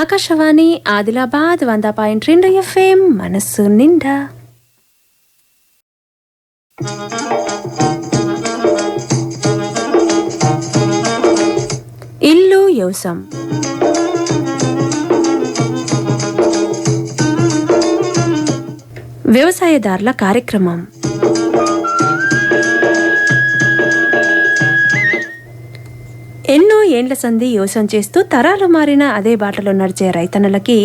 ఆకాశవాణి ఆదిలాబాద్ వంద పాయింట్ రెండు ఎఫ్ఎం మనస్సు నిండా. ఇల్లు వ్యవసం వ్యవసాయదారుల కార్యక్రమం. ఏండ్ల సంధి యోసం చేస్తూ తరాలు మారిన అదే బాటలో నడిచే రైతన్నలకి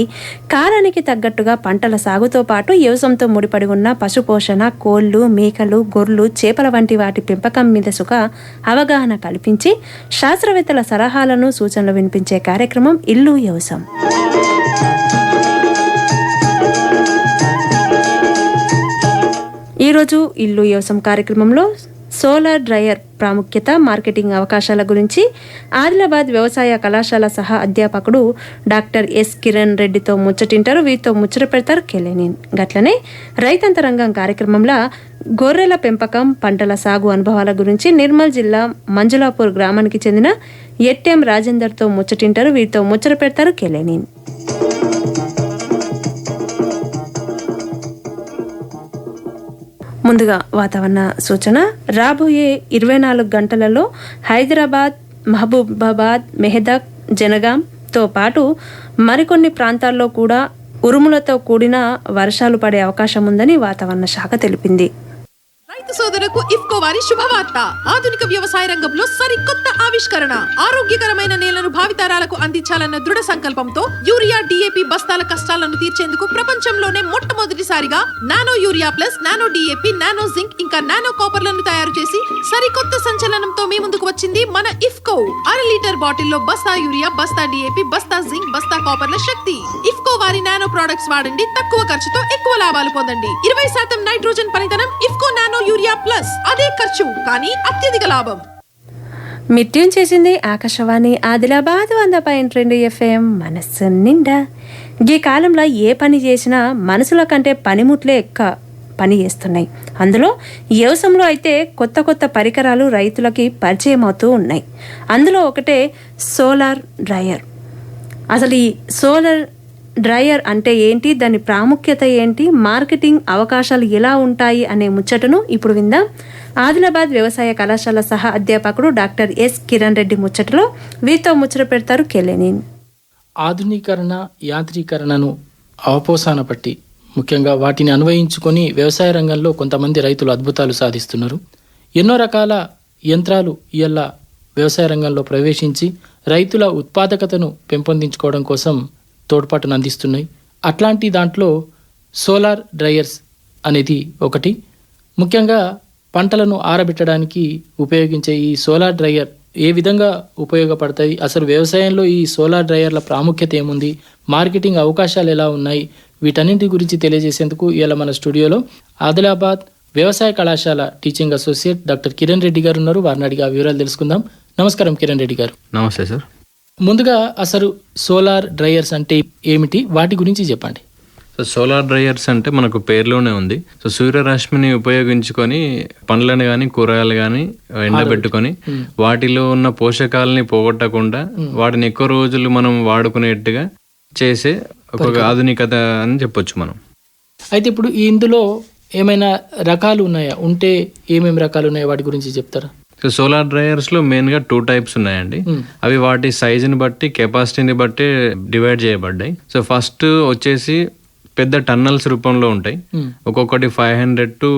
కాలానికి తగ్గట్టుగా పంటల సాగుతో పాటు వ్యవసాయంతో ముడిపడి ఉన్న పశుపోషణ కోళ్ళు మేకలు గొర్రెలు చేపల వంటి వాటి పెంపకం మీద సుఖ అవగాహన కల్పించి శాస్త్రవేత్తల సలహాలను సూచనలు వినిపించే కార్యక్రమం ఇల్లు వ్యవసాయం ఈరోజు ఇల్లు వ్యవసాయం కార్యక్రమంలో సోలార్ డ్రయర్ ప్రాముఖ్యత మార్కెటింగ్ అవకాశాల గురించి ఆదిలాబాద్ వ్యవసాయ కళాశాల సహా అధ్యాపకుడు డాక్టర్ ఎస్ కిరణ్ రెడ్డితో ముచ్చటింటారు. వీరితో ముచ్చట పెడతారు కెలేని గట్లనే రైతంతరంగం కార్యక్రమంలో గొర్రెల పెంపకం పంటల సాగు అనుభవాల గురించి నిర్మల్ జిల్లా మంజులాపూర్ గ్రామానికి చెందిన ఎట్టెం రాజేందర్తో ముచ్చటింటారు. వీరితో ముచ్చట పెడతారు కెలెనిన్. ముందుగా వాతావరణ సూచన. రాబోయే ఇరవై నాలుగు గంటలలో హైదరాబాద్ మహబూబాబాద్ మెహదక్ జనగాంతో పాటు మరికొన్ని ప్రాంతాల్లో కూడా ఉరుములతో కూడిన వర్షాలు పడే అవకాశం ఉందని వాతావరణ శాఖ తెలిపింది. రైతు సోదరులకు ఇఫ్కో వారి శుభవార్త. ఆధునిక వ్యవసాయ రంగంలో సరికొత్త ఆవిష్కరణ. ఆరోగ్యకరమైన నేలను భావితరాలకు అందించాలన్న దృఢ సంకల్పంతో యూరియా డిఏపి బస్తాల కష్టాలను తీర్చేందుకు ప్రపంచంలోనే మొట్టమొదటిసారిగా nano urea plus nano DAP nano zinc ఇంకా నానో కాపర్లను తయారు చేసి సరికొత్త సంచలనంతో మీ ముందుకు వచ్చింది మన ఇఫ్కో. అర లీటర్ బాటిల్లో బస్తా యూరియా బస్తా డిఏపి బస్తా జింక్ బస్తా కాపర్ల శక్తి. ఇఫ్కో వారి నానో ప్రొడక్ట్స్ వాడండి తక్కువ ఖర్చుతో ఎక్కువ లాభాలు పొందండి. ఇరవై శాతం నైట్రోజన్ పనితనం ఇఫ్కో నానో యూరియా ప్లస్ అదే ఖర్చు కానీ అత్యధిక లాభం. మిట్యూన్ చేసింది ఆకాశవాణి ఆదిలాబాద్ వంద పాయింట్ రెండు ఎఫ్ఎం మనస్సు నిండా. ఈ కాలంలో ఏ పని చేసినా మనసుల కంటే పనిముట్లే ఎక్క పని చేస్తున్నాయి. అందులో వ్యవసాయంలో అయితే కొత్త కొత్త పరికరాలు రైతులకి పరిచయం అవుతూ ఉన్నాయి. అందులో ఒకటే సోలార్ డ్రయర్. అసలు ఈ సోలార్ డ్రైయర్ అంటే ఏంటి? దాని ప్రాముఖ్యత ఏంటి? మార్కెటింగ్ అవకాశాలు ఎలా ఉంటాయి? అనే ముచ్చటను ఇప్పుడు విందాం. ఆదిలాబాద్ వ్యవసాయ కళాశాల సహా అధ్యాపకుడు డాక్టర్ ఎస్ కిరణ్ రెడ్డి ముచ్చటలో వీరితో ముచ్చట పెడతారు కెలెనిన్. ఆధునీకరణ యాంత్రీకరణను అవపోసాన పట్టి ముఖ్యంగా వాటిని అన్వయించుకొని వ్యవసాయ రంగంలో కొంతమంది రైతులు అద్భుతాలు సాధిస్తున్నారు. ఎన్నో రకాల యంత్రాలు ఇయల్లా వ్యవసాయ రంగంలో ప్రవేశించి రైతుల ఉత్పాదకతను పెంపొందించుకోవడం కోసం తోడ్పాటును అందిస్తున్నాయి. అట్లాంటి దాంట్లో సోలార్ డ్రయర్స్ అనేది ఒకటి. ముఖ్యంగా పంటలను ఆరబెట్టడానికి ఉపయోగించే ఈ సోలార్ డ్రయర్ ఏ విధంగా ఉపయోగపడతాయి? అసలు వ్యవసాయంలో ఈ సోలార్ డ్రయర్ల ప్రాముఖ్యత ఏముంది? మార్కెటింగ్ అవకాశాలు ఎలా ఉన్నాయి? వీటన్నింటి గురించి తెలియజేసేందుకు ఇవాళ మన స్టూడియోలో ఆదిలాబాద్ వ్యవసాయ కళాశాల teaching associate doctor Kiran Reddy గారు ఉన్నారు. వారిని అడిగి ఆ వివరాలు తెలుసుకుందాం. నమస్కారం కిరణ్ రెడ్డి గారు. నమస్తే సార్. ముందుగా అసలు సోలార్ డ్రయర్స్ అంటే ఏమిటి? వాటి గురించి చెప్పండి. సో సోలార్ డ్రైయర్స్ అంటే మనకు పేరులోనే ఉంది. సో సూర్యరశ్మిని ఉపయోగించుకొని పండ్లను కానీ కూరగాయలు కానీ ఎండబెట్టుకొని వాటిలో ఉన్న పోషకాలని పోగొట్టకుండా వాటిని ఎక్కువ రోజులు మనం వాడుకునేట్టుగా చేసే ఒక ఆధునికత అని చెప్పొచ్చు మనం. అయితే ఇప్పుడు ఇందులో ఏమైనా రకాలు ఉన్నాయా? ఉంటే ఏమేమి రకాలు ఉన్నాయో వాటి గురించి చెప్తారా? సో సోలార్ డ్రైయర్స్లో మెయిన్గా టూ టైప్స్ ఉన్నాయండి. అవి వాటి సైజుని బట్టి కెపాసిటీని బట్టి డివైడ్ చేయబడ్డాయి. సో ఫస్ట్ వచ్చేసి పెద్ద టన్నల్స్ రూపంలో ఉంటాయి. ఒక్కొక్కటి five hundred to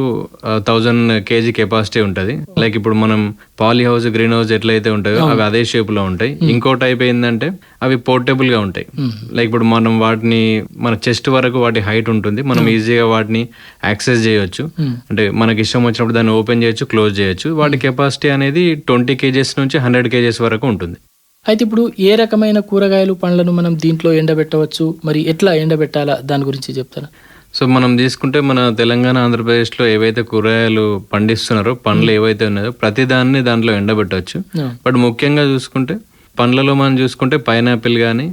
thousand KG capacity ఉంటది. లైక్ ఇప్పుడు మనం పాలీ హౌస్ గ్రీన్ హౌస్ ఎట్లయితే ఉంటాయో అవి అదే షేప్లో ఉంటాయి ఇంకో టైప్ ఏంటంటే అవి పోర్టబుల్గా ఉంటాయి లైక్ ఇప్పుడు మనం వాటిని మన చెస్ట్ వరకు వాటి హైట్ ఉంటుంది. మనం ఈజీగా వాటిని యాక్సెస్ చేయొచ్చు. అంటే మనకి ఇష్టం వచ్చినప్పుడు దాన్ని ఓపెన్ చేయొచ్చు క్లోజ్ చేయొచ్చు. వాటి కెపాసిటీ అనేది ట్వంటీ కేజెస్ నుంచి హండ్రెడ్ కేజెస్ వరకు ఉంటుంది. అయితే ఇప్పుడు ఏ రకమైన కూరగాయలు పండ్లను మనం దీంట్లో ఎండబెట్టవచ్చు? మరి ఎట్లా ఎండబెట్టాలా? దాని గురించి చెప్తారా? సో మనం తీసుకుంటే మన తెలంగాణ ఆంధ్రప్రదేశ్లో ఏవైతే కూరగాయలు పండిస్తున్నారో పండ్లు ఏవైతే ఉన్నాయో ప్రతి దాన్ని దాంట్లో ఎండబెట్టవచ్చు. బట్ ముఖ్యంగా చూసుకుంటే పండ్లలో మనం చూసుకుంటే పైనాపిల్ కానీ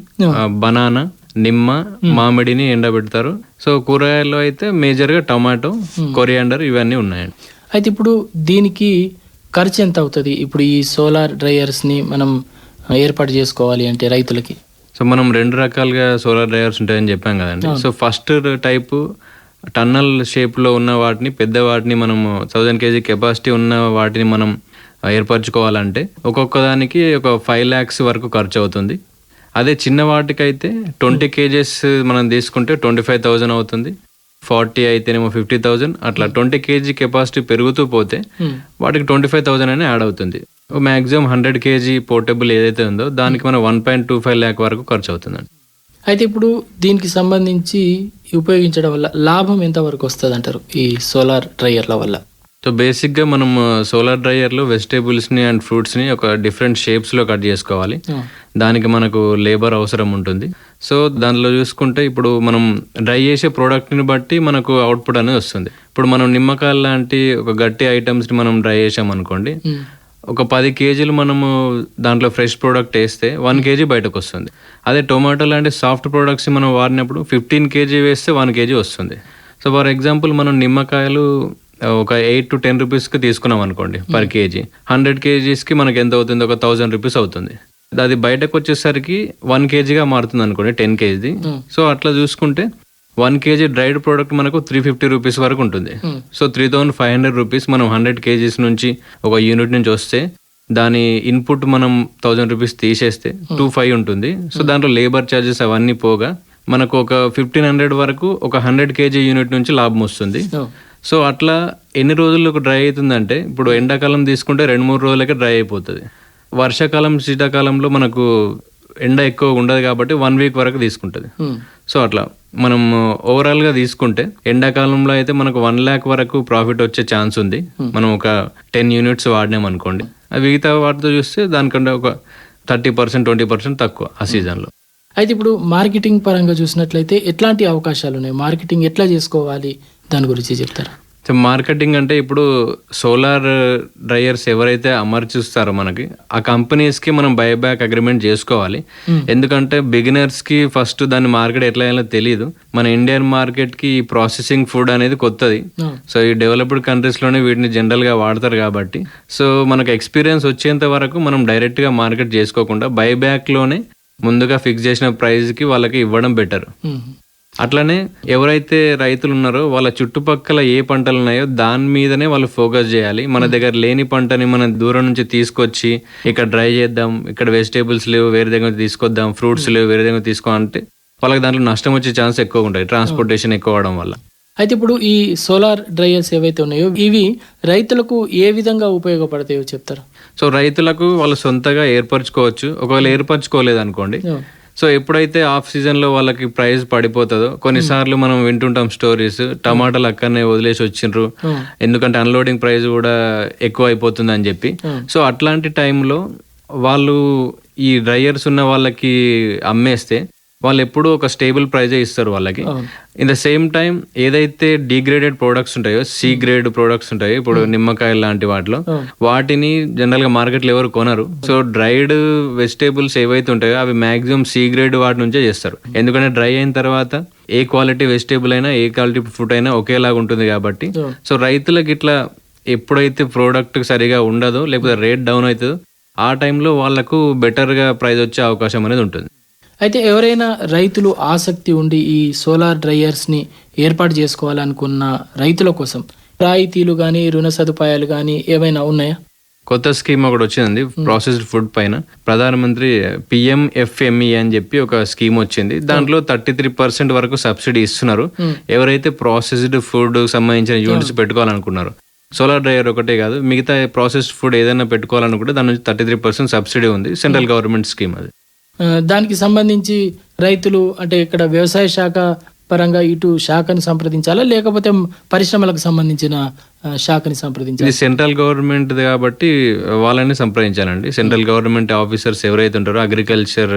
బనానా నిమ్మ మామిడిని ఎండబెడతారు. సో కూరగాయల్లో అయితే మేజర్గా టమాటో కొరియాండర్ ఇవన్నీ ఉన్నాయండి. అయితే ఇప్పుడు దీనికి ఖర్చు ఎంత అవుతుంది? ఇప్పుడు ఈ సోలార్ డ్రైయర్స్ని మనం ఏర్పాటు చేసుకోవాలి అంటే రైతులకి. సో మనం రెండు రకాలుగా సోలార్ డ్రైవర్స్ ఉంటాయని చెప్పాం కదండి. సో ఫస్ట్ టైపు టన్నల్ షేప్లో ఉన్న వాటిని పెద్ద వాటిని మనము థౌజండ్ కేజీ కెపాసిటీ ఉన్న వాటిని మనం ఏర్పరచుకోవాలంటే ఒక్కొక్క దానికి ఒక ఫైవ్ ల్యాక్స్ వరకు ఖర్చు అవుతుంది. అదే చిన్న వాటికైతే ట్వంటీ కేజెస్ మనం తీసుకుంటే ట్వంటీ ఫైవ్ థౌజండ్ అవుతుంది. ఫార్టీ అయితేనేమో ఫిఫ్టీ థౌజండ్ అట్లా ట్వంటీ కేజీ కెపాసిటీ పెరుగుతూ పోతే వాటికి ట్వంటీ ఫైవ్ థౌజండ్ అనే యాడ్ అవుతుంది. మాక్సిమం హండ్రెడ్ కేజీ పోర్టబుల్ ఏదైతే ఉందో దానికి మనం one point two five lakh వరకు ఖర్చు అవుతుందండి. అయితే ఇప్పుడు దీనికి సంబంధించి ఉపయోగించడం వల్ల లాభం ఎంత వరకు వస్తుంది అంటారు ఈ సోలార్ డ్రైయర్ల వల్ల? సో బేసిక్గా మనం సోలార్ డ్రైయర్లో వెజిటేబుల్స్ని అండ్ ఫ్రూట్స్ని ఒక డిఫరెంట్ షేప్స్లో కట్ చేసుకోవాలి. దానికి మనకు లేబర్ అవసరం ఉంటుంది. సో దానిలో చూసుకుంటే ఇప్పుడు మనం డ్రై చేసే ప్రోడక్ట్ని బట్టి మనకు అవుట్పుట్ అనేది వస్తుంది. ఇప్పుడు మనం నిమ్మకాయలు లాంటి ఒక గట్టి ఐటమ్స్ని మనం డ్రై చేసాం అనుకోండి ఒక పది కేజీలు మనము దాంట్లో ఫ్రెష్ ప్రోడక్ట్ వేస్తే వన్ కేజీ బయటకు వస్తుంది. అదే టొమాటో లాంటి సాఫ్ట్ ప్రోడక్ట్స్ మనం వాడినప్పుడు ఫిఫ్టీన్ కేజీ వేస్తే వన్ కేజీ వస్తుంది. సో ఫర్ ఎగ్జాంపుల్ మనం నిమ్మకాయలు ఒక ఎయిట్ టు టెన్ రూపీస్కి తీసుకున్నాం అనుకోండి పర్ కేజీ. హండ్రెడ్ కేజీస్కి మనకి ఎంత అవుతుంది? ఒక థౌజండ్ రూపీస్ అవుతుంది. అది బయటకు వచ్చేసరికి వన్ కేజీగా మారుతుంది అనుకోండి టెన్ కేజీ సో అట్లా చూసుకుంటే వన్ కేజీ డ్రైడ్ ప్రోడక్ట్ మనకు త్రీ ఫిఫ్టీ రూపీస్ వరకు ఉంటుంది. So three thousand five hundred rupees మనం హండ్రెడ్ కేజీస్ నుంచి ఒక యూనిట్ నుంచి వస్తే దాని ఇన్పుట్ మనం థౌజండ్ రూపీస్ తీసేస్తే టూ ఫైవ్ ఉంటుంది. సో దాంట్లో లేబర్ ఛార్జెస్ అవన్నీ పోగా మనకు ఒక ఫిఫ్టీన్ హండ్రెడ్ వరకు ఒక హండ్రెడ్ కేజీ యూనిట్ నుంచి లాభం వస్తుంది. సో అట్లా ఎన్ని రోజులకు డ్రై అవుతుందంటే ఇప్పుడు ఎండాకాలం తీసుకుంటే రెండు మూడు రోజులకే డ్రై అయిపోతుంది. వర్షాకాలం శీతాకాలంలో మనకు ఎండ ఎక్కువ ఉండదు కాబట్టి వన్ వీక్ వరకు తీసుకుంటుంది. సో అట్లా మనం ఓవరాల్గా తీసుకుంటే ఎండాకాలంలో అయితే మనకు వన్ ల్యాక్ వరకు ప్రాఫిట్ వచ్చే ఛాన్స్ ఉంది. మనం ఒక టెన్ యూనిట్స్ వాడినాం అనుకోండి. మిగతా వాటితో చూస్తే దానికంటే ఒక థర్టీ పర్సెంట్ ట్వంటీ పర్సెంట్ తక్కువ ఆ సీజన్లో అయితే ఇప్పుడు మార్కెటింగ్ పరంగా చూసినట్లయితే ఎట్లాంటి అవకాశాలు ఉన్నాయి? మార్కెటింగ్ ఎట్లా చేసుకోవాలి? దాని గురించి చెప్తారా? మార్కెటింగ్ అంటే ఇప్పుడు సోలార్ డ్రైయర్స్ ఎవరైతే అమర్చిస్తారో మనకి ఆ కంపెనీస్కి మనం బైబ్యాక్ అగ్రిమెంట్ చేసుకోవాలి. ఎందుకంటే బిగినర్స్కి ఫస్ట్ దాని మార్కెట్ ఎట్లా అయ్యాలో తెలియదు మన ఇండియన్ మార్కెట్కి ప్రాసెసింగ్ ఫుడ్ అనేది కొత్తది. సో ఈ డెవలప్డ్ కంట్రీస్లోనే వీటిని జనరల్గా వాడతారు కాబట్టి. సో మనకు ఎక్స్పీరియన్స్ వచ్చేంత వరకు మనం డైరెక్ట్గా మార్కెట్ చేసుకోకుండా బైబ్యాక్లోనే ముందుగా ఫిక్స్ చేసిన ప్రైస్కి వాళ్ళకి ఇవ్వడం బెటర్ అట్లనే ఎవరైతే రైతులు ఉన్నారో వాళ్ళ చుట్టుపక్కల ఏ పంటలు ఉన్నాయో దాని మీదనే వాళ్ళు ఫోకస్ చేయాలి. మన దగ్గర లేని పంటని మనం దూరం నుంచి తీసుకొచ్చి ఇక్కడ డ్రై చేద్దాం ఇక్కడ వెజిటేబుల్స్ లేవు వేరే దగ్గర తీసుకొద్దాం ఫ్రూట్స్ లేవు వేరే దగ్గర తీసుకో అంటే వాళ్ళకి దాంట్లో నష్టం వచ్చే ఛాన్స్ ఎక్కువ ఉంటాయి ట్రాన్స్పోర్టేషన్ ఎక్కువ అవడం వల్ల. అయితే ఇప్పుడు ఈ సోలార్ డ్రైయర్స్ ఏవైతే ఉన్నాయో ఇవి రైతులకు ఏ విధంగా ఉపయోగపడతాయో చెప్తారా? సో రైతులకు వాళ్ళు సొంతగా ఏర్పరచుకోవచ్చు. ఒకవేళ ఏర్పరచుకోలేదు అనుకోండి సో ఎప్పుడైతే ఆఫ్ సీజన్లో వాళ్ళకి ప్రైస్ పడిపోతుందో కొన్నిసార్లు మనం వింటుంటాం స్టోరీస్ టమాటాలు అక్కడనే వదిలేసి వచ్చిండ్రు. ఎందుకంటే అన్లోడింగ్ ప్రైస్ కూడా ఎక్కువ అయిపోతుంది అని చెప్పి సో అట్లాంటి టైంలో వాళ్ళు ఈ డ్రైయర్స్ ఉన్న వాళ్ళకి అమ్మేస్తే వాళ్ళు ఎప్పుడూ ఒక స్టేబుల్ ప్రైజే ఇస్తారు వాళ్ళకి. ఇన్ ద సేమ్ టైం ఏదైతే డిగ్రేడెడ్ ప్రొడక్ట్స్ ఉంటాయో సి గ్రేడ్ ప్రొడక్ట్స్ ఉంటాయో ఇప్పుడు నిమ్మకాయలు లాంటి వాటిలో వాటిని జనరల్గా మార్కెట్లో ఎవరు కొనరు. సో డ్రైడ్ వెజిటేబుల్స్ ఏవైతే ఉంటాయో అవి మాక్సిమం సి గ్రేడ్ వాటి నుంచే చేస్తారు. ఎందుకంటే డ్రై అయిన తర్వాత ఏ క్వాలిటీ వెజిటేబుల్ అయినా ఏ క్వాలిటీ ఫుడ్ అయినా ఒకేలాగా ఉంటుంది కాబట్టి. సో రైతులకు ఇట్లా ఎప్పుడైతే ప్రోడక్ట్ సరిగా ఉండదో లేకపోతే రేట్ డౌన్ అవుతుందో ఆ టైంలో వాళ్ళకు బెటర్గా ప్రైస్ వచ్చే అవకాశం అనేది ఉంటుంది. అయితే ఎవరైనా రైతులు ఆసక్తి ఉండి ఈ సోలార్ డ్రైయర్స్ని ఏర్పాటు చేసుకోవాలనుకున్న రైతుల కోసం రాయితీలు కానీ రుణ సదుపాయాలు కానీ ఏమైనా ఉన్నాయా? కొత్త స్కీమ్ ఒకటి వచ్చింది ప్రాసెస్డ్ ఫుడ్ పైన. ప్రధానమంత్రి పిఎంఎఫ్ఎంఈ అని చెప్పి ఒక స్కీమ్ వచ్చింది. దాంట్లో థర్టీ త్రీ పర్సెంట్ వరకు సబ్సిడీ ఇస్తున్నారు. ఎవరైతే ప్రాసెస్డ్ ఫుడ్ సంబంధించిన యూనిట్స్ పెట్టుకోవాలనుకున్నారు సోలార్ డ్రైయర్ ఒకటే కాదు మిగతా ప్రాసెస్డ్ ఫుడ్ ఏదైనా పెట్టుకోవాలనుకుంటే దాని నుంచి థర్టీ త్రీ పర్సెంట్ సబ్సిడీ ఉంది సెంట్రల్ గవర్నమెంట్ స్కీమ్ అది. దానికి సంబంధించి రైతులు అంటే ఇక్కడ వ్యవసాయ శాఖ పరంగా ఇటు శాఖని సంప్రదించాలా? లేకపోతే పరిశ్రమలకు సంబంధించిన శాఖని సంప్రదించాలి? సెంట్రల్ గవర్నమెంట్ కాబట్టి వాళ్ళని సంప్రదించాలండి. సెంట్రల్ గవర్నమెంట్ ఆఫీసర్స్ ఎవరైతే ఉంటారో అగ్రికల్చర్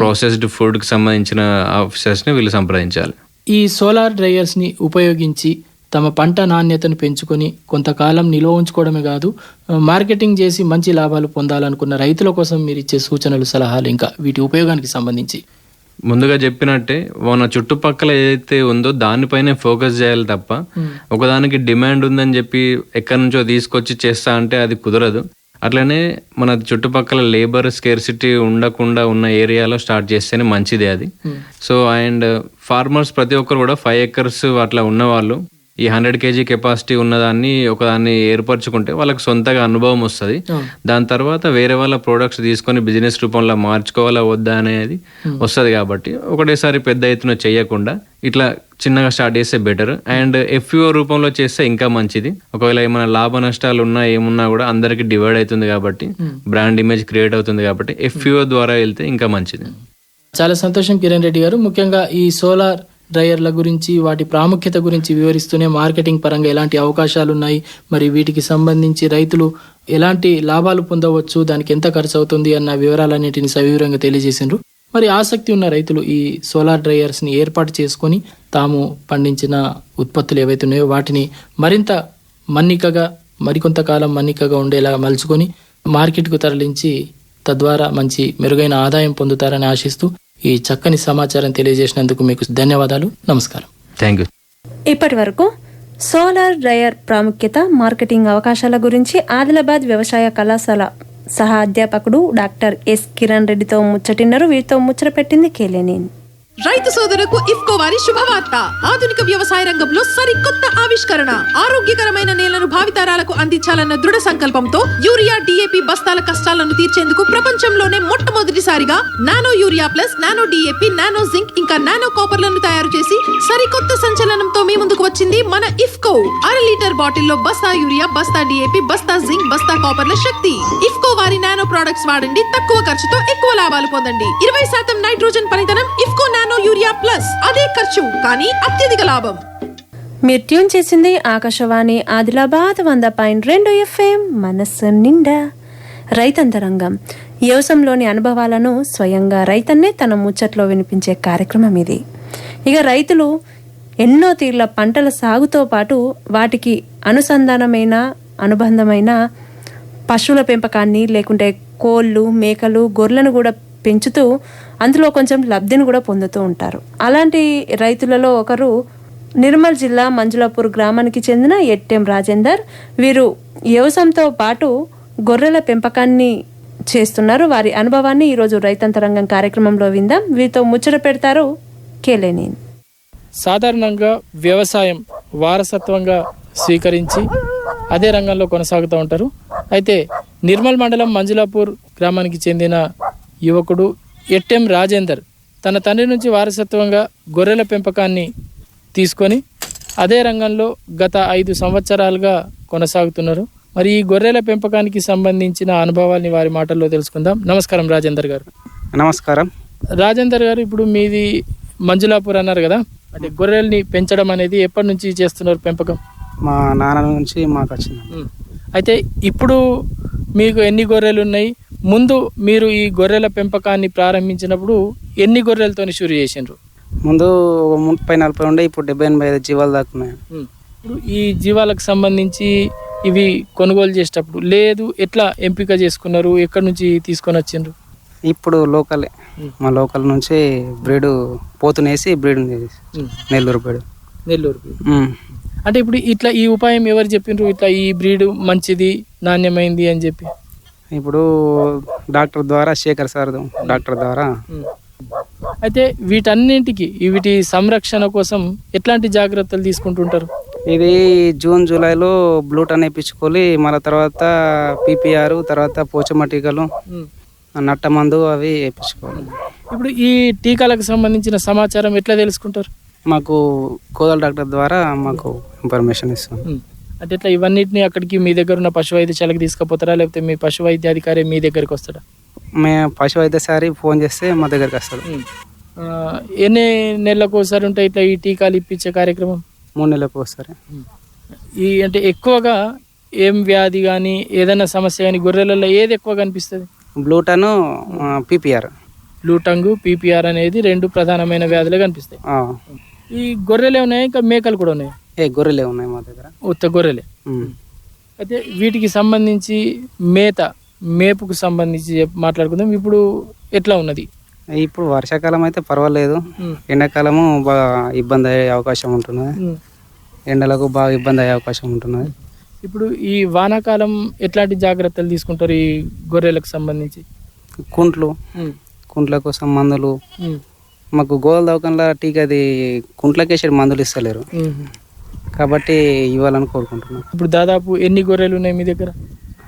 ప్రాసెస్డ్ ఫుడ్కి సంబంధించిన ఆఫీసర్స్ని వీళ్ళు సంప్రదించాలి. ఈ సోలార్ డ్రైయర్స్ని ఉపయోగించి తమ పంట నాణ్యతను పెంచుకొని కొంతకాలం నిల్వ ఉంచుకోవడమే కాదు మార్కెటింగ్ చేసి మంచి లాభాలు పొందాలనుకున్న రైతుల కోసం మీరు ఇచ్చే సూచనలు సలహాలు ఇంకా వీటి ఉపయోగానికి సంబంధించి. ముందుగా చెప్పినట్టే మన చుట్టుపక్కల ఏదైతే ఉందో దానిపైనే ఫోకస్ చేయాలి తప్ప ఒకదానికి డిమాండ్ ఉందని చెప్పి ఎక్కడి నుంచో తీసుకొచ్చి చేస్తా అంటే అది కుదరదు. అట్లనే మన చుట్టుపక్కల లేబర్ స్కేర్సిటీ ఉండకుండా ఉన్న ఏరియాలో స్టార్ట్ చేస్తేనే మంచిదే అది. సో అండ్ ఫార్మర్స్ ప్రతి ఒక్కరు కూడా ఫైవ్ ఎకర్స్ అట్లా ఉన్నవాళ్ళు. ఈ హండ్రెడ్ కేజీ కెపాసిటీ ఉన్నదాన్ని ఒకదాన్ని ఏర్పరచుకుంటే వాళ్ళకి సొంతగా అనుభవం వస్తుంది. దాని తర్వాత వేరే వాళ్ళ ప్రోడక్ట్స్ తీసుకొని బిజినెస్ రూపంలో మార్చుకోవాలా వద్దా అనేది వస్తుంది కాబట్టి ఒకటేసారి పెద్ద ఎత్తున చేయకుండా ఇట్లా చిన్నగా స్టార్ట్ చేస్తే బెటర్ అండ్ ఎఫ్ఓ రూపంలో చేస్తే ఇంకా మంచిది. ఒకవేళ ఏమైనా లాభ నష్టాలు ఉన్నా ఏమున్నా కూడా అందరికి డివైడ్ అవుతుంది కాబట్టి బ్రాండ్ ఇమేజ్ క్రియేట్ అవుతుంది కాబట్టి ఎఫ్ఓ ద్వారా వెళ్తే ఇంకా మంచిది. చాలా సంతోషం కిరణ్ రెడ్డి గారు. ముఖ్యంగా ఈ సోలార్ డ్రైయర్ల గురించి వాటి ప్రాముఖ్యత గురించి వివరిస్తూనే మార్కెటింగ్ పరంగా ఎలాంటి అవకాశాలు ఉన్నాయి మరి వీటికి సంబంధించి రైతులు ఎలాంటి లాభాలు పొందవచ్చు దానికి ఎంత ఖర్చు అవుతుంది అన్న వివరాలన్నింటిని సవివరంగా తెలియజేసిండ్రు. మరి ఆసక్తి ఉన్న రైతులు ఈ సోలార్ డ్రైయర్స్ని ఏర్పాటు చేసుకొని తాము పండించిన ఉత్పత్తులు ఏవైతే ఉన్నాయో వాటిని మరింత మన్నికగా మరికొంతకాలం మన్నికగా ఉండేలా మలుచుకొని మార్కెట్కు తరలించి తద్వారా మంచి మెరుగైన ఆదాయం పొందుతారని ఆశిస్తూ ఈ చక్కని సమాచారం తెలియజేసినందుకు మీకు ధన్యవాదాలు. నమస్కారం. థ్యాంక్ యూ ఇప్పటి వరకు సోలార్ డ్రయర్ ప్రాముఖ్యత మార్కెటింగ్ అవకాశాల గురించి ఆదిలాబాద్ వ్యవసాయ కళాశాల సహా అధ్యాపకుడు డాక్టర్ ఎస్ కిరణ్ రెడ్డితో ముచ్చటిన్నారు. వీరితో ముచ్చట పెట్టింది కేలేనేని. రైతు సోదరులకు ఇఫ్కో వారి శుభవార్త. ఆధునిక వ్యవసాయ రంగంలో సరికొత్త ఆవిష్కరణ. ఆరోగ్యకరమైన నేలను భావితరాలకు అందించాలన్న దృఢ సంకల్పంతో యూరియా డిఏపి బస్తాల కష్టాలను తీర్చేందుకు ప్రపంచంలోనే మొట్టమొదటిసారిగా nano urea plus nano DAP nano zinc ఇంకా నానో కాపర్లను తయారు చేసి సరికొత్త సంచలనంతో మీ వచ్చింది మన ఇఫ్కో. అర లీటర్ బాటిల్లో బస్తా యూరియా బస్తా డిఏపి బస్తా జింక్ బస్తా కాపర్ల శక్తి. ఇఫ్కో వారి నానో ప్రొడక్ట్స్ వాడండి తక్కువ ఖర్చుతో ఎక్కువ లాభాలు పొందండి. ఇరవై శాతం నైట్రోజన్ పనితనం ఇఫ్కో నానో యూరియా ప్లస్. అదే ఖర్చు కానీ అత్యధిక లాభం. మీరు ట్యూన్ చేసింది ఆకాశవాణి ఆదిలాబాద్ వంద పాయింట్ రెండు ఎఫ్ఎం మనస్సు నిండా. రైతంతరంగం. వ్యవసాయంలోని అనుభవాలను స్వయంగా రైతన్నే తన ముచ్చట్లో వినిపించే కార్యక్రమం ఇది. ఇక రైతులు ఎన్నో తీర్ల పంటల సాగుతో పాటు వాటికి అనుసంధానమైన అనుబంధమైన పశువుల పెంపకాన్ని లేకుంటే కోళ్ళు మేకలు గొర్రెలను కూడా పెంచుతూ అందులో కొంచెం లబ్ధిని కూడా పొందుతూ ఉంటారు. అలాంటి రైతులలో ఒకరు నిర్మల్ జిల్లా మంజులాపూర్ గ్రామానికి చెందిన ఎట్టెం రాజేందర్. వీరు వ్యవసాయంతో పాటు గొర్రెల పెంపకాన్ని చేస్తున్నారు. వారి అనుభవాన్ని ఈరోజు రైతంతరంగం కార్యక్రమంలో విందాం. వీరితో ముచ్చట పెడతారు కేలేనేని సాధారణంగా వ్యవసాయం వారసత్వంగా స్వీకరించి అదే రంగంలో కొనసాగుతూ ఉంటారు. అయితే నిర్మల్ మండలం మంజులాపూర్ గ్రామానికి చెందిన యువకుడు ఎట్టెం రాజేందర్ తన తండ్రి నుంచి వారసత్వంగా గొర్రెల పెంపకాన్ని తీసుకొని అదే రంగంలో గత ఐదు సంవత్సరాలుగా కొనసాగుతున్నారు. మరి ఈ గొర్రెల పెంపకానికి సంబంధించిన అనుభవాల్ని వారి మాటల్లో తెలుసుకుందాం. నమస్కారం రాజేందర్ గారు. నమస్కారం. రాజేందర్ గారు ఇప్పుడు మీది మంజులాపూర్ అన్నారు కదా? అంటే గొర్రెల్ని పెంచడం అనేది ఎప్పటి నుంచి చేస్తున్నారు పెంపకం? మా నాన్న నుంచి మాకు వచ్చింది. అయితే ఇప్పుడు మీకు ఎన్ని గొర్రెలు ఉన్నాయి? ముందు మీరు ఈ గొర్రెల పెంపకాన్ని ప్రారంభించినప్పుడు ఎన్ని గొర్రెలతోని షురు చేసిండ్రు? ముందు ఒక ముప్పై నలభై ఉండే ఇప్పుడు డెబ్బై ఎనభై ఐదు జీవాలు దాకా ఉన్నాయి. ఇప్పుడు ఈ జీవాలకు సంబంధించి ఇవి కొనుగోలు చేసేటప్పుడు లేదు ఎట్లా ఎంపిక చేసుకున్నారు? ఎక్కడి నుంచి తీసుకొని వచ్చిండ్రు? ఇప్పుడు లోకలే. మా లోకల్ నుంచి బ్రీడ్ పోతునేసి బ్రీడ్. నెల్లూరు బ్రీడ్ నెల్లూరు. అంటే ఇప్పుడు ఇట్లా ఈ ఉపాయం ఎవరు చెప్పిండ్రు ఇట్లా ఈ బ్రీడ్ మంచిది నాణ్యమైంది అని చెప్పి. ఇప్పుడు డాక్టర్ ద్వారా శేఖర్ సార్ డాక్టర్ ద్వారా. అయితే వీటన్నింటికి వీటి సంరక్షణ కోసం ఎట్లాంటి జాగ్రత్తలు తీసుకుంటుంటారు? ఇది జూన్ జూలైలో బ్లూటన్ వేయించుకొని మళ్ళీ తర్వాత పీపీఆర్ తర్వాత పోచమటీకలు. నట్ట మందు అవి వేయించుకోవాలి. ఇప్పుడు ఈ టీకాలకు సంబంధించిన సమాచారం ఎట్లా తెలుసుకుంటారు? మాకు కోదల డాక్టర్ ద్వారా మాకు ఇన్ఫర్మేషన్ ఇస్తుంది. అంటే ఇట్లా ఇవన్నిటిని అక్కడికి మీ దగ్గర ఉన్న పశు వైద్యశాలకు తీసుకుపోతారా? లేకపోతే మీ పశు వైద్యాధికారి మీ దగ్గరికి వస్తాడా? మేము పశు వైద్యసారి ఫోన్ చేస్తే మా దగ్గరికి వస్తాడు. ఎన్ని నెలలకు ఒకసారి ఉంటాయి ఇట్లా ఈ టీకాలు ఇప్పించే కార్యక్రమం? మూడు నెలలకు ఒకసారి. ఈ అంటే ఎక్కువగా ఏం వ్యాధి కానీ ఏదైనా సమస్య కానీ గొర్రెలలో ఏది ఎక్కువ కనిపిస్తుంది బ్లూటన్ పీపీఆర్. లూటంగు పీపీఆర్ అనేది రెండు ప్రధానమైన వ్యాధులు కనిపిస్తాయి. ఈ గొర్రెలే ఉన్నాయి? ఇంకా మేకలు కూడా ఉన్నాయి? ఏ గొర్రెలే ఉన్నాయి మా దగ్గర. ఉత్త గొర్రెలే. అయితే వీటికి సంబంధించి మేత మేపుకు సంబంధించి మాట్లాడుకుందాం. ఇప్పుడు ఎట్లా ఉన్నది? ఇప్పుడు వర్షాకాలం అయితే పర్వాలేదు. ఎండాకాలము బాగా ఇబ్బంది అయ్యే అవకాశం ఉంటున్నది. ఎండలకు బాగా ఇబ్బంది అయ్యే అవకాశం ఉంటున్నది. ఇప్పుడు ఈ వానాకాలం ఎట్లాంటి జాగ్రత్తలు తీసుకుంటారు ఈ గొర్రెలకు సంబంధించి? కుంట్లు. కుంట్ల కోసం మందులు. మాకు గోల్ దవాఖానలో టీకాది కుంట్లకేసాడు మందులు ఇస్తలేరు. కాబట్టి ఇవ్వాలని కోరుకుంటున్నాం. ఇప్పుడు దాదాపు ఎన్ని గొర్రెలు ఉన్నాయి మీ దగ్గర?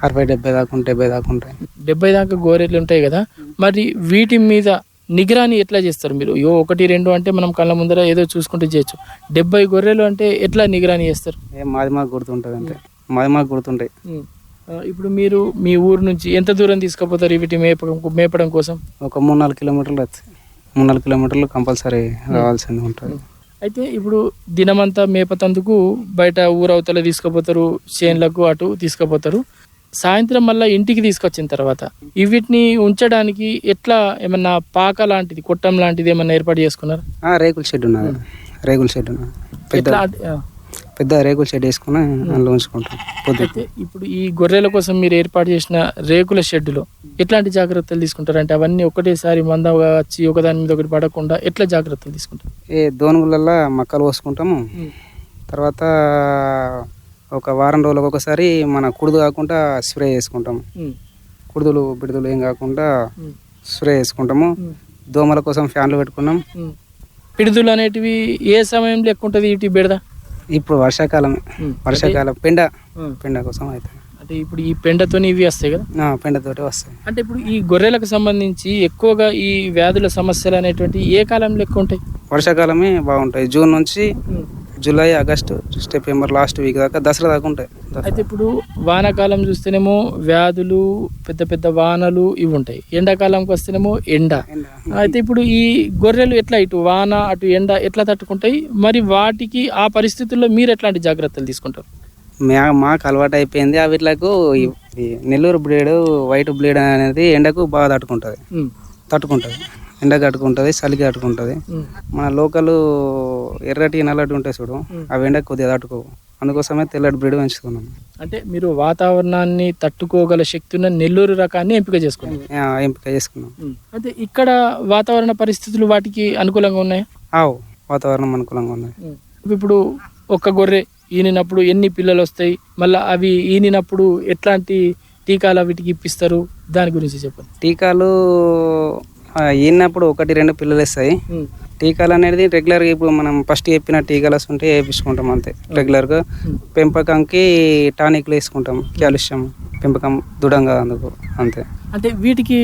అరవై డెబ్బై దాకా ఉంటాయి డెబ్బై దాకా ఉంటాయి. డెబ్బై దాకా గొర్రెలు ఉంటాయి కదా? మరి వీటి మీద నిగరాని ఎట్లా చేస్తారు మీరు? యో ఒకటి రెండు అంటే మనం కళ్ళ ముందర ఏదో చూసుకుంటూ చేయొచ్చు. డెబ్బై గొర్రెలు అంటే ఎట్లా నిగరాని చేస్తారు? ఏ మాది మాకు గుర్తుంటుంది అంతే. మాది మాకు గుర్తుంటాయి. ఇప్పుడు మీరు మీ ఊరు నుంచి ఎంత దూరం తీసుకుపోతారు వీటి మేపడం మేపడం కోసం? ఒక మూడు నాలుగు కిలోమీటర్లు వస్తాయి మూడు నాలుగు కిలోమీటర్లు కంపల్సరీ రావాల్సింది ఉంటుంది. అయితే ఇప్పుడు దినమంతా మేపతందుకు బయట ఊరవతల తీసుకుపోతారు చేన్లకు అటు తీసుకుపోతారు. సాయంత్రం మళ్ళీ ఇంటికి తీసుకొచ్చిన తర్వాత వీటిని ఉంచడానికి ఎట్లా ఏమన్నా పాక లాంటిది కొట్టం లాంటిది ఏమన్నా ఏర్పాటు చేసుకున్నారు? రేకుల షెడ్ ఉన్నది. రేకుల షెడ్ ఉన్నది. పెద్ద ఆ. పెద్ద రేకుల షెడ్ వేసుకుని అందులో ఉంచుకుంటాం పొద్దు అయితే ఇప్పుడు ఈ గొర్రెల కోసం మీరు ఏర్పాటు చేసిన రేకుల షెడ్డులో ఎట్లాంటి జాగ్రత్తలు తీసుకుంటారు? అంటే అవన్నీ ఒకటేసారి మందగా వచ్చి ఒకదాని మీద ఒకటి పడకుండా ఎట్లా జాగ్రత్తలు తీసుకుంటారు? ఏ దోనుగులల్లో మక్కలు పోసుకుంటాము. తర్వాత ఒక వారం రోజులకు ఒకసారి మన కుడుదు కాకుండా స్ప్రే చేసుకుంటాము. కుడుదులు బిడుదలు ఏం కాకుండా స్ప్రే చేసుకుంటాము. దోమల కోసం ఫ్యాన్లు పెట్టుకున్నాం. పిడుదులు అనేటివి ఏ సమయంలో ఎక్కువ ఉంటుంది? ఇటు బెడద? ఇప్పుడు వర్షాకాలమే వర్షాకాలం పెండ పెండ కోసం అయితే. అంటే ఇప్పుడు ఈ పెండతోని ఇవి వస్తాయి కదా? ఆ, పెండతోటి వస్తాయి. అంటే ఇప్పుడు ఈ గొర్రెలకు సంబంధించి ఎక్కువగా ఈ వ్యాధుల సమస్యలు అనేటువంటి ఏ కాలంలో ఎక్కువ ఉంటాయి? వర్షాకాలమే బాగుంటాయి. జూన్ నుంచి July August September last week దాకా దసరా దాకా ఉంటాయి. అయితే ఇప్పుడు వానాకాలం చూస్తేనేమో వ్యాధులు పెద్ద పెద్ద వానలు ఇవి ఉంటాయి. ఎండాకాలంకి వస్తేనేమో ఎండ. అయితే ఇప్పుడు ఈ గొర్రెలు ఎట్లా ఇటు వాన అటు ఎండ ఎట్లా తట్టుకుంటాయి? మరి వాటికి ఆ పరిస్థితుల్లో మీరు ఎట్లాంటి జాగ్రత్తలు తీసుకుంటారు? మా మాకు అలవాటు అయిపోయింది. వీటిలకు నెల్లూరు బ్లేడ్ వైట్ బ్లేడ్ అనేది ఎండకు బాగా తట్టుకుంటుంది. తట్టుకుంటుంది. ఎండకు తట్టుకుంటుంది చలికి తట్టుకుంటుంది ఉమ్, మన లోకల్ ఎర్రటి నల్లటి ఉంటాయి చూడు అవి ఎండకు కొద్దిగా తట్టుకోవు అందుకోసమే తెల్లటి బ్రీడ్ పెంచుకున్నాం అంటే మీరు వాతావరణాన్ని తట్టుకోగల శక్తి ఉన్న నెల్లూరు రకాన్ని ఎంపిక చేసుకున్నారు. ఆ, ఎంపిక చేసుకున్నాం. అయితే ఇక్కడ వాతావరణ పరిస్థితులు వాటికి అనుకూలంగా ఉన్నాయి? ఆవు వాతావరణం అనుకూలంగా ఉంది. ఇప్పుడు ఒక్క గొర్రె ఈనినప్పుడు ఎన్ని పిల్లలు వస్తాయి? మళ్ళీ అవి ఈనినప్పుడు ఎట్లాంటి టీకాలు వీటికి ఇప్పిస్తారు? దాని గురించి చెప్పండి. టీకాలు ఈనప్పుడు ఒకటి రెండు పిల్లలు ఇస్తాయి ఉమ్, టీకాలు అనేది రెగ్యులర్గా ఇప్పుడు మనం ఫస్ట్ చెప్పిన టీకాలు ఉంటే వేయించుకుంటాం అంతే రెగ్యులర్గా పెంపకంకి టానిక్లు వేసుకుంటాం కాల్షియం పెంపకం దృఢంగా అందుకు అంతే. అంటే వీటికి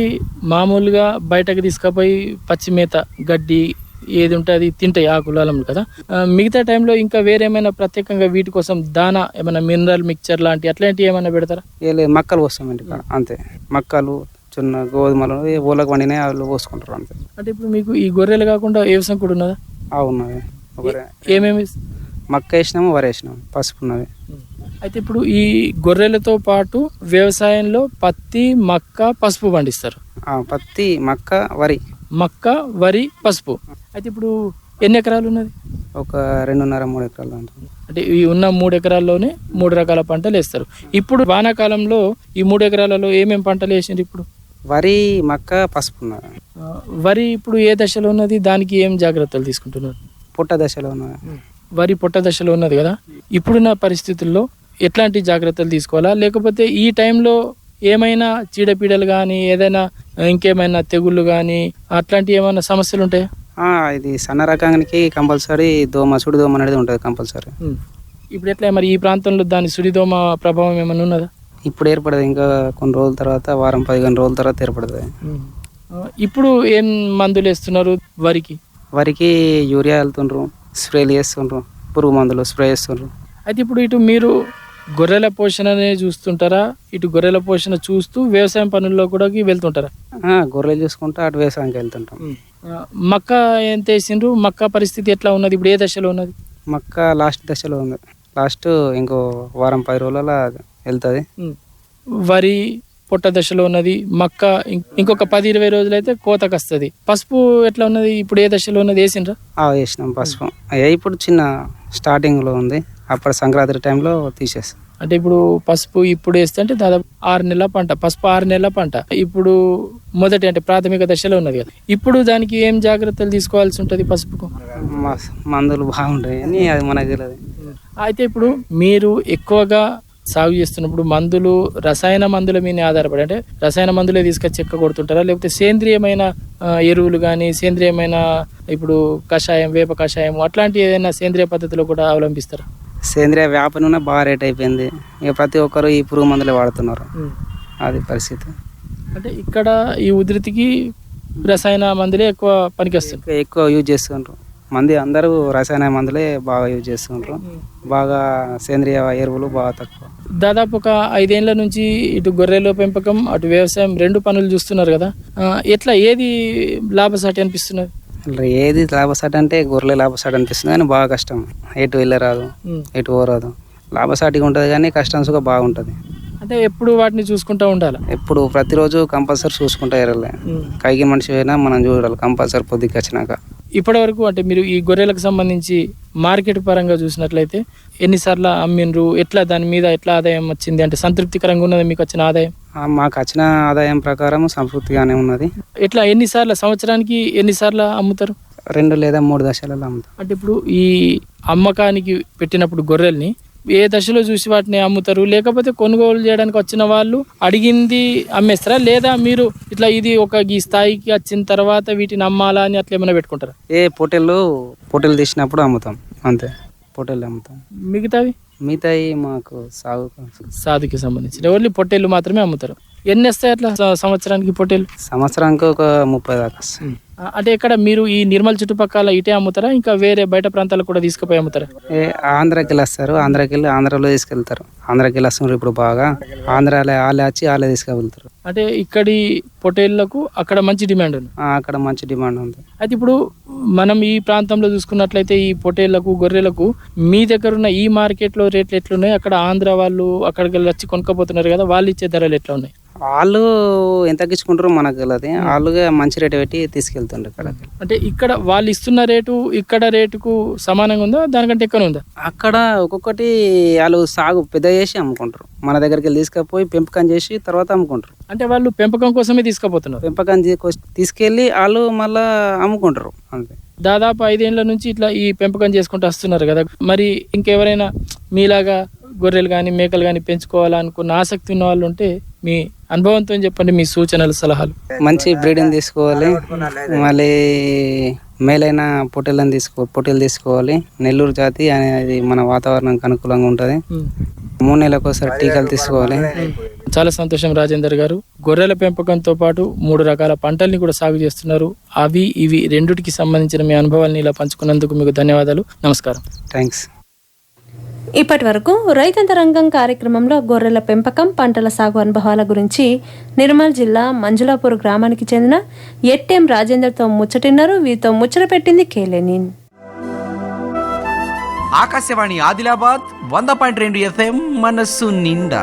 మామూలుగా బయటకు తీసుకుపోయి పచ్చి మేత గడ్డి ఏది ఉంటే అది తింటాయి ఆకులు అలములు కదా. ఆ, మిగతా టైంలో ఇంకా వేరేమైనా ప్రత్యేకంగా వీటి కోసం దానా ఏమైనా మినరల్ మిక్చర్ లాంటి అట్లాంటివి ఏమైనా పెడతారా? ఏ లేదు మక్కలు ఇంటికాడ అంతే. మక్కలు చిన్న గోధుమలు ఏ ఊళ్ళకి వండినాయి వాళ్ళు పోసుకుంటారు అంతే. అంటే ఇప్పుడు మీకు ఈ గొర్రెలు కాకుండా వ్యవసాయం కూడా ఉన్నదా? ఒకరే. ఏమేమి? మక్క వేసినాము వరి వేసినాము పసుపు ఉన్నది అయితే ఇప్పుడు ఈ గొర్రెలతో పాటు వ్యవసాయంలో పత్తి మక్క పసుపు పండిస్తారు. పత్తి మక్క వరి. మక్క వరి పసుపు. అయితే ఇప్పుడు ఎన్ని ఎకరాలు ఉన్నది? ఒక రెండున్నర మూడు ఎకరాలు అంటే ఈ ఉన్న మూడు ఎకరాల్లోనే మూడు రకాల పంటలు వేస్తారు. ఇప్పుడు వానాకాలంలో ఈ మూడు ఎకరాలలో ఏమేం పంటలు వేసిండ్రు ఇప్పుడు? వరి మక్క పసుపు వరి ఇప్పుడు ఏ దశలో ఉన్నది? దానికి ఏం జాగ్రత్తలు తీసుకుంటున్నారు? పుట్ట దశలో ఉన్నది. వరి పొట్ట దశలో ఉన్నది కదా? ఇప్పుడున్న పరిస్థితుల్లో ఎట్లాంటి జాగ్రత్తలు తీసుకోవాలా? లేకపోతే ఈ టైంలో ఏమైనా చీడపీడలు కానీ ఏదైనా ఇంకేమైనా తెగుళ్ళు కానీ అట్లాంటి ఏమైనా సమస్యలు ఉంటాయా? ఇది సన్న రకానికి కంపల్సరీ దోమ సుడి దోమ అనేది ఉంటుంది కంపల్సరీ. ఇప్పుడు ఎట్లా మరి ఈ ప్రాంతంలో దాని సుడిదోమ ప్రభావం ఏమైనా ఉన్నదా? ఇప్పుడు ఏర్పడదు ఇంకా కొన్ని రోజుల తర్వాత వారం పదిహేను రోజుల తర్వాత ఏర్పడుతుంది ఇప్పుడు ఏం మందులు వేస్తున్నారు వరికి? వరికి యూరియా వెళ్తుండ్రు స్ప్రేలు చేస్తుండ్రు పురుగు మందులు స్ప్రే చేస్తుండ్రు. అయితే ఇప్పుడు ఇటు మీరు గొర్రెల పోషణనే చూస్తుంటారా? ఇటు గొర్రెల పోషణ చూస్తూ వ్యవసాయం పనుల్లో కూడా వెళ్తుంటారా? గొర్రెలు చూసుకుంటూ అటు వ్యవసాయానికి వెళ్తుంటాం. మక్క ఎంత వేసిండ్రు? మక్క పరిస్థితి ఎట్లా ఉన్నది? ఇప్పుడు ఏ దశలో ఉన్నది? మక్క లాస్ట్ దశలో ఉంది. లాస్ట్ ఇంకో వారం పది రోజుల వెళ్తుంది. వరి పొట్ట దశలో ఉన్నది మక్క ఇంకొక పది ఇరవై రోజులైతే కోతకు వస్తుంది. పసుపు ఎట్లా ఉన్నది? ఇప్పుడు ఏ దశలో ఉన్నది? వేసిండ్రా? ఆ వేసినాం పసుపు. ఇప్పుడు చిన్న స్టార్టింగ్లో ఉంది. అప్పుడు సంక్రాంతి టైంలో తీసేస్తాం. అంటే ఇప్పుడు పసుపు ఇప్పుడు వేస్తే అంటే దాదాపు ఆరు నెలల పంట పసుపు ఆరు నెలల పంట. ఇప్పుడు మొదటి అంటే ప్రాథమిక దశలో ఉన్నది కదా. ఇప్పుడు దానికి ఏం జాగ్రత్తలు తీసుకోవాల్సి ఉంటుంది పసుపుకు? మందులు బాగుంటాయి అని అది మనకు తెలియదు. అయితే ఇప్పుడు మీరు ఎక్కువగా సాగు చేస్తున్నప్పుడు మందులు రసాయన మందుల మీద ఆధారపడి అంటే రసాయన మందులే తీసుకొచ్చి చెక్క కొడుతుంటారా? లేకపోతే సేంద్రియమైన ఎరువులు కానీ సేంద్రియమైన ఇప్పుడు కషాయం వేప కషాయం అట్లాంటి ఏదైనా సేంద్రియ పద్ధతిలో కూడా అవలంబిస్తారా? సేంద్రియ వేప నూనె బాగా రేట్ అయిపోయింది. ఇక ప్రతి ఒక్కరు ఈ పురుగు మందులే వాడుతున్నారు. అది పరిస్థితి. అంటే ఇక్కడ ఈ ఉధృతికి రసాయన మందులే ఎక్కువ పనికొస్తుంది. ఎక్కువ ఎక్కువ యూజ్ చేస్తుండ్రు. మంది అందరూ రసాయన మందులే బాగా యూజ్ చేస్తుండ్రు. బాగా సేంద్రియ ఎరువులు బాగా తక్కువ. దాదాపు ఒక ఐదేళ్ళ నుంచి ఇటు గొర్రెల పెంపకం అటు వ్యవసాయం రెండు పనులు చూస్తున్నారు కదా. ఎట్లా ఏది లాభసాటి అనిపిస్తున్నది? అట్లా ఏది లాభసాటి అంటే గొర్రెల లాభసాటి అనిపిస్తుంది కానీ బాగా కష్టం. ఎటు వెళ్ళరాదు. ఎటు పోరాదు. లాభసాటిగా ఉంటుంది కానీ కష్టం సుఖం బాగుంటుంది. అంటే ఎప్పుడు వాటిని చూసుకుంటూ ఉండాలి? ఎప్పుడు ప్రతిరోజు కంపల్సరీ చూసుకుంటా ఎరలే. కైకి మనిషి అయినా మనం చూడాలి కంపల్సరీ పొద్దుకి వచ్చినాక. ఇప్పటి వరకు అంటే మీరు ఈ గొర్రెలకు సంబంధించి మార్కెట్ పరంగా చూసినట్లయితే ఎన్నిసార్లు అమ్మిండ్రు? ఎట్లా దాని మీద ఎట్లా ఆదాయం వచ్చింది? అంటే సంతృప్తికరంగా ఉన్నది మీకు వచ్చిన ఆదాయం? మాకు వచ్చిన ఆదాయం ప్రకారం సంతృప్తిగానే ఉన్నది. ఎట్లా ఎన్నిసార్లు సంవత్సరానికి ఎన్నిసార్లు అమ్ముతారు? రెండు లేదా మూడు దశలలో అమ్ముతాం. అంటే ఇప్పుడు ఈ అమ్మకానికి పెట్టినప్పుడు గొర్రెల్ని ఏ దశలో చూసి వాటిని అమ్ముతారు? లేకపోతే కొనుగోలు చేయడానికి వచ్చిన వాళ్ళు అడిగింది అమ్మేస్తారా? లేదా మీరు ఇట్లా ఇది ఒక ఈ స్థాయికి వచ్చిన తర్వాత వీటిని అమ్మాలా అని అట్లా ఏమైనా పెట్టుకుంటారా? ఏ పొట్టెలు పొట్టెలు తీసినప్పుడు అమ్ముతాం. అంతే. పొట్టెలు అమ్ముతాం. మిగతావి? మిగతాయి మాకు సాగు సాధుకి సంబంధించి ఓన్లీ పొట్టేళ్ళు మాత్రమే అమ్ముతారు. ఎన్ని వస్తాయి అట్లా సంవత్సరానికి పొట్టేళ్ళు? సంవత్సరానికి ఒక ముప్పై దాకా అంటే ఇక్కడ మీరు ఈ నిర్మల్ చుట్టుపక్కల ఇటే అమ్ముతారా? ఇంకా వేరే బయట ప్రాంతాలకు కూడా తీసుకుపోయి అమ్ముతారా? ఆంధ్రాకి వస్తారు ఆంధ్రాకి వెళ్ళి ఆంధ్రాలో తీసుకెళ్తారు. ఆంధ్రాకి వెళ్ళి ఇప్పుడు బాగా. ఆంధ్రాలో వాళ్ళే వచ్చి వాళ్ళే తీసుకెళ్తారు. అంటే ఇక్కడి పొట్టేళ్ళకు అక్కడ మంచి డిమాండ్ ఉంది. అక్కడ మంచి డిమాండ్ ఉంది. అయితే ఇప్పుడు మనం ఈ ప్రాంతంలో చూసుకున్నట్లయితే ఈ పొట్టేళ్ళకు గొర్రెలకు మీ దగ్గర ఉన్న ఈ మార్కెట్లో రేట్లు ఎట్లున్నాయి? అక్కడ ఆంధ్ర వాళ్ళు అక్కడికి వెళ్ళి వచ్చి కొనుక్కపోతున్నారు కదా వాళ్ళు ఇచ్చే ధరలు ఎట్లా ఉన్నాయి? వాళ్ళు ఎంత తగ్గించుకుంటారో మనకు తెలియదు. వాళ్ళుగా మంచి రేటు పెట్టి తీసుకెళ్తుండ్రు ఇక్కడికి అంటే ఇక్కడ వాళ్ళు ఇస్తున్న రేటు ఇక్కడ రేటుకు సమానంగా ఉందా? దానికంటే ఎక్కువ ఉందా? అక్కడ ఒక్కొక్కటి వాళ్ళు సాగు పెద్ద చేసి అమ్ముకుంటారు. మన దగ్గరికి వెళ్ళి తీసుకుపోయి పెంపకం చేసి తర్వాత అమ్ముకుంటారు. అంటే వాళ్ళు పెంపకం కోసమే తీసుకుపోతున్నారు. పెంపకం తీసుకెళ్ళి వాళ్ళు మళ్ళా అమ్ముకుంటారు. అంతే. దాదాపు ఐదేళ్ళ నుంచి ఇట్లా ఈ పెంపకం చేసుకుంటూ వస్తున్నారు కదా. మరి ఇంకెవరైనా మీలాగా గొర్రెలు కానీ మేకలు కానీ పెంచుకోవాలనుకున్న ఆసక్తి ఉన్న వాళ్ళు ఉంటే మీ అనుభవంతో చెప్పండి? మీ సూచనలు సలహాలు. మంచి బ్రీడింగ్ తీసుకోవాలి. మళ్ళీ మేలైన పొట్టెలను తీసుకో పొట్టెలు తీసుకోవాలి. నెల్లూరు జాతి అనేది మన వాతావరణానికి అనుకూలంగా ఉంటుంది. మూడు నెలలకు ఒకసారి టీకాలు తీసుకోవాలి. చాలా సంతోషం రాజేందర్ గారు. గొర్రెల పెంపకంతో పాటు మూడు రకాల పంటల్ని కూడా సాగు చేస్తున్నారు. అవి ఇవి రెండుటికి సంబంధించిన మీ అనుభవాల్ని ఇలా పంచుకున్నందుకు మీకు ధన్యవాదాలు. నమస్కారం. థ్యాంక్స్. ఇప్పటి వరకు రైతంతరంగం కార్యక్రమంలో గొర్రెల పెంపకం పంటల సాగు అనుభవాల గురించి నిర్మల్ జిల్లా మంజులాపూర్ గ్రామానికి చెందిన ఎట్టెం రాజేందర్తో ముచ్చటిన్నారు. వీరితో ముచ్చట పెట్టింది కేలేనిన్ ఆకాశవాణి ఆదిలాబాద్ వంద పాయింట్ రెండు ఎఫ్ఎం మనస్సు నిండా.